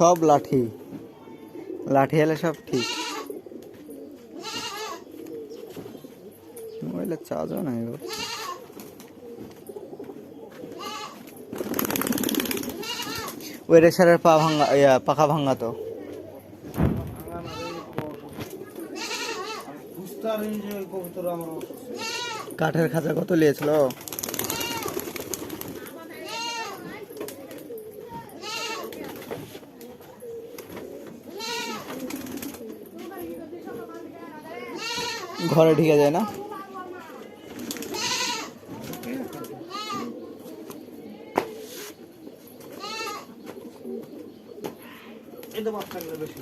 সব লাঠি। লাঠি এলে সব ঠিক। মোবাইলের চার্জও নাই গো। ওই রেসারের পা ভাঙা, ইয়া, পাখা ভাঙা তো। কাঠের খাঁচা কত নিয়েছিল ঘরে ঢেকে যায় না? এটা বাচ্চা বেশি